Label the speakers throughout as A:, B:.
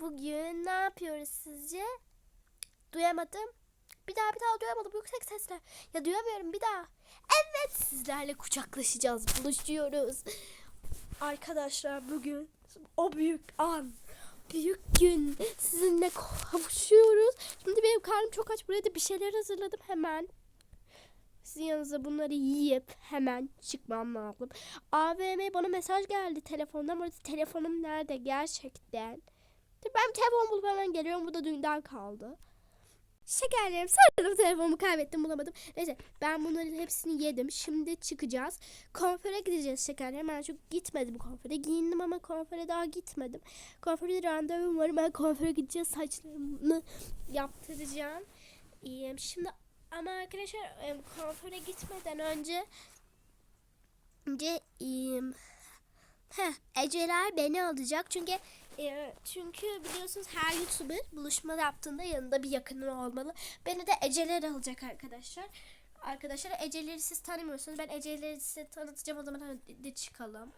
A: Bugün ne yapıyoruz sizce? Duyamadım. Bir daha bir daha duyamadım yüksek sesle. Ya duyamıyorum bir daha. Evet sizlerle kucaklaşacağız, buluşuyoruz. Arkadaşlar bugün o büyük an. Büyük gün. Sizinle kavuşuyoruz. Şimdi benim karnım çok aç. Buraya da bir şeyler hazırladım hemen. Sizin yanınıza bunları yiyip hemen çıkmam lazım. AVM bana mesaj geldi telefondan. Ama telefonum nerede gerçekten? Ben telefon bulup hemen geliyorum. Bu da dünden kaldı. Şekerlerim sanırım telefonumu kaybettim bulamadım. Neyse ben bunların hepsini yedim. Şimdi çıkacağız. Konfere gideceğiz şekerlerim. Ben çok gitmedim konfere. Giyindim ama konfere daha gitmedim. Konferde randevum var. Ben konfere gideceğiz. Saçlarımı yaptıracağım. İyiyim. Şimdi ama arkadaşlar kuaföre gitmeden önce önce em, heh, Eceler beni alacak çünkü e, çünkü biliyorsunuz her YouTuber buluşma yaptığında yanında bir yakını olmalı. Beni de Eceler alacak arkadaşlar. Arkadaşlar Eceleri siz tanımıyorsunuz. Ben Eceleri size tanıtacağım o zaman hadi çıkalım.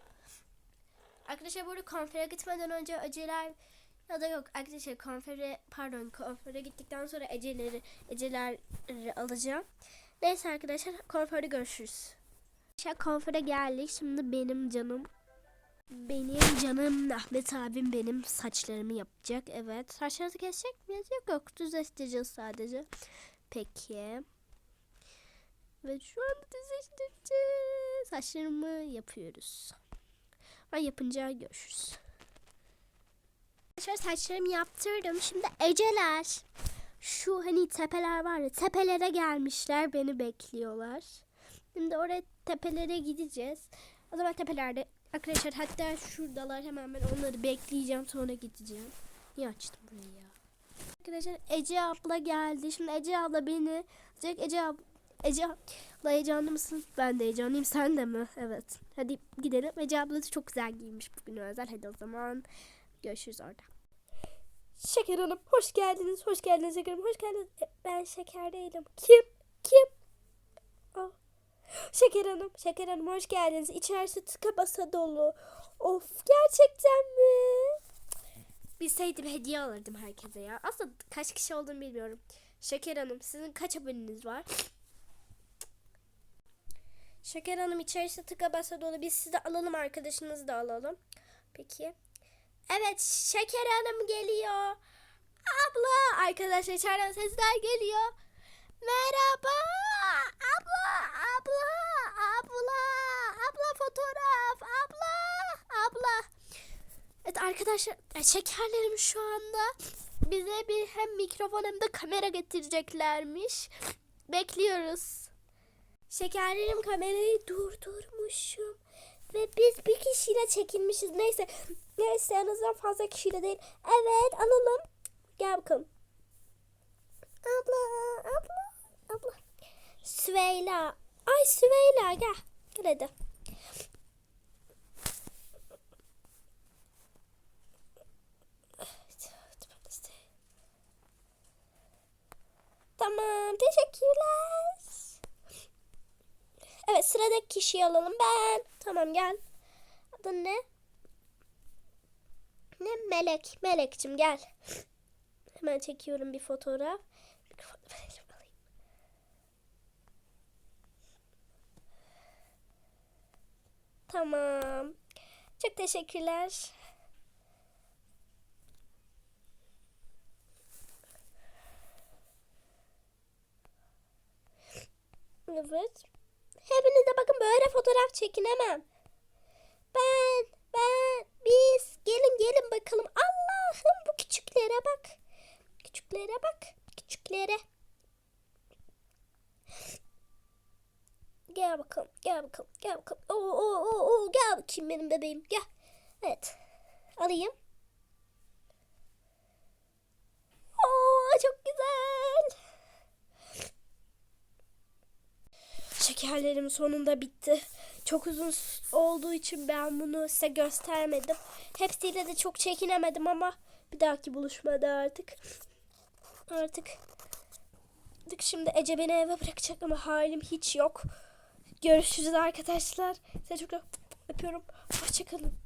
A: Arkadaşlar burada konfere gitmeden önce Eceler ya da yok arkadaşlar konfere pardon konfere gittikten sonra Eceleri Eceleri alacağım. Neyse arkadaşlar konferde görüşürüz. Arkadaşlar konfere geldik. Şimdi benim canım benim canım Ahmet abim benim saçlarımı yapacak. Evet. Saçlarınızı kesecek miyiz? Yok yok. Düzleştireceğiz sadece. Peki. Ve şu anda düzleştireceğiz. Saçlarımı yapıyoruz. Ben yapınca görüşürüz. Arkadaşlar saçlarımı yaptırdım. Şimdi Eceler. Şu hani tepeler var ya tepelere gelmişler beni bekliyorlar. Şimdi oraya tepelere gideceğiz. O zaman tepelerde arkadaşlar hatta şuradalar hemen ben onları bekleyeceğim sonra gideceğim. Niye açtım burayı ya? Arkadaşlar Ece abla geldi. Şimdi Ece abla beni Ece Ece abla Ece abla heyecanlı mısın? Ben de heyecanlıyım. Sen de mi? Evet. Hadi gidelim. Ece abla da çok güzel giymiş bugün özel. Hadi o zaman görüşürüz orada. Şeker Hanım hoş geldiniz. Hoş geldiniz Şeker Hanım. Hoş geldiniz. E, Ben Şeker değilim. Kim? Şeker Hanım. Şeker Hanım hoş geldiniz. İçerisi tıka basa dolu. Of gerçekten mi? Bilseydim hediye alırdım herkese ya. Aslında kaç kişi olduğunu bilmiyorum. Şeker Hanım sizin kaç aboneniz var? Şeker Hanım içerisi tıka basa dolu. Biz sizi alalım arkadaşınızı da alalım. Peki. Evet Şeker Hanım geliyor. Abla arkadaşlar içeriden sesler geliyor. Merhaba abla abla abla abla fotoğraf abla abla. Evet arkadaşlar e, şekerlerim şu anda bize bir hem mikrofon hem de kamera getireceklermiş. Bekliyoruz. Şekerlerim kamerayı durdurmuşum. Ve biz bir kişiyle çekilmişiz. Neyse. Neyse en azından fazla kişiyle değil. Evet alalım. Gel bakalım. Abla abla abla. Süveyla. Ay Süveyla gel. Gel hadi. Tamam teşekkürler. Evet sıradaki kişiyi alalım ben. Tamam gel. Adın ne? Ne? Melek. Melek'cim gel. Hemen çekiyorum bir fotoğraf. Tamam. Çok teşekkürler. Evet. Hepiniz de bakın böyle fotoğraf çekinemem. Ben, ben, biz. Gelin gelin bakalım. Allah'ım bu küçüklere bak. Küçüklere bak. Küçüklere. Gel bakalım. Gel bakalım. Gel bakalım. Oo, oo, oo. Gel bakayım benim bebeğim. Gel. Evet. Alayım. Oo, çok güzel. Şekerlerim sonunda bitti. Çok uzun olduğu için ben bunu size göstermedim. Hepsiyle de çok çekinemedim ama bir dahaki buluşmada artık artık şimdi Ece beni eve bırakacak ama halim hiç yok. Görüşürüz arkadaşlar. Size çok öpüyorum. Hoşçakalın.